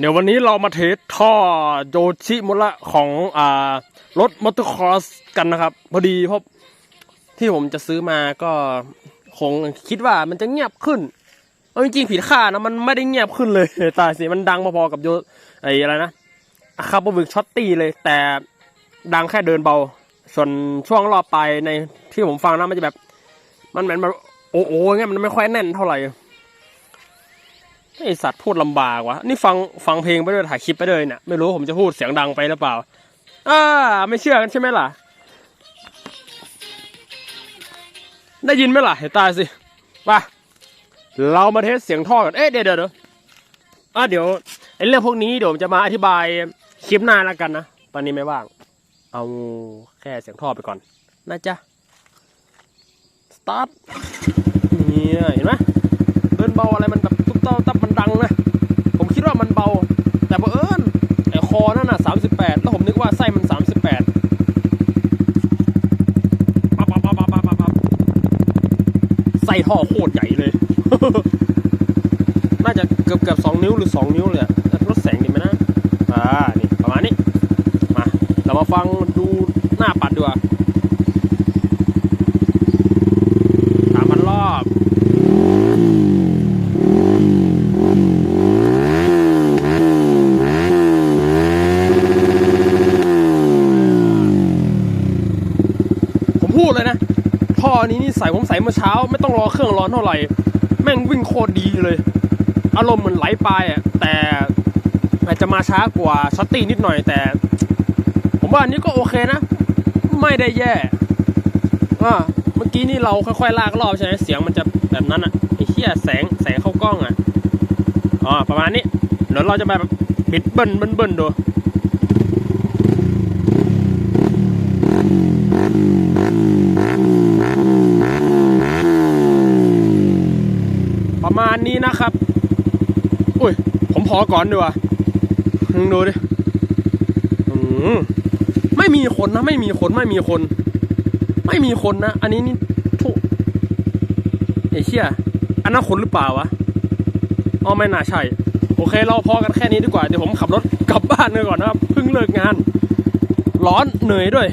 เดี๋ยววันนี้เรามาเทสท่อโยชิมุระของอ่ารถมอเตอร์ครอสกันนะครับ พอดีพราะที่ผมจะซื้อมาก็คงคิดว่ามันจะเงียบขึ้นเอาจริงๆผิดคาดนะมันไม่ได้เงียบขึ้นเลยตาสิมันดังพอๆกับโยไอ้อะไรนะอะคาบวิกช็อตตี้เลยแต่ดังแค่เดินเบา ส่วนช่วงรอบไปในที่ผมฟังนะมันจะแบบ มันเหมือนมันโอ้โหเงี้ยมันไม่ค่อยแน่นเท่าไหร่ ไอสัตว์พูดลำบากวะนี่ฟังฟังเพลงไปด้วยถ่ายคลิปไปด้วยเนี่ยไม่รู้ผมจะพูดเสียงดังไปหรือเปล่าอ่าไม่เชื่อกันใช่ไหมล่ะ ได้ยินไหมล่ะเห็นตายสิไปเรามาเทสเสียงท่อกันเอ๊ะเดี๋ยวเดี๋ยวเดี๋ยวอะเดี๋ยวไอเรื่องพวกนี้เดี๋ยวผมจะมาอธิบายคลิปหน้าแล้วกันนะตอนนี้ไม่ว่าง เอาแค่เสียงท่อไปก่อนนะจ๊ะสตาร์ทเนี่ยเห็นไหมเดินเบาอะไรมันแบบตุ๊บเต้า แล้วผมนึกว่าไส้มัน 38ไส้ท่อโคตรใหญ่เลย น่าจะเกือบเกือบสองนิ้วหรือสองนิ้วเลยรถแสงดีไหมนะ อ่า นี่ ประมาณนี้ มา เรามาฟังดูหน้าปัดดีกว่า ดเลยนะท่อนี้นี่ใส่ผมใส่เมื่อเช้า ไม่ต้องรอเครื่องร้อนเท่าไหร่ แม่งวิ่งโคตรดีเลย อารมณ์เหมือนไหลไปอะแต่อาจจะมาช้ากว่าช็อตตี้นิดหน่อยแต่ ผมว่าอันนี้ก็โอเคนะ ไม่ได้แย่อ่าเมื่อกี้นี่เราค่อยๆลากรอบใช่ไหมเสียงมันจะแบบนั้นอะไอ้เหี้ยแสงแสงเข้ากล้องอะอ๋อประมาณนี้เดี๋ยวเราจะแบบบิดเบิ้ลเบิ้ลเบิ้ลดู มาณนี้นะครับอุ้ย ผมพอก่อนดีกว่ามึงดูดิอืมไม่มีคนนะ ไม่มีคนไม่มีคน ไม่มีคนนะ อันนี้นี่ทุไอ้เชี่ยอันนั้นคนหรือเปล่าวะอ๋อไม่น่าใช่ โอเค เราพอกันแค่นี้ดีกว่า เดี๋ยวผมขับรถกลับบ้านกันก่อนนะครับ เพิ่งเลิกงาน ร้อนเหนื่อยด้วย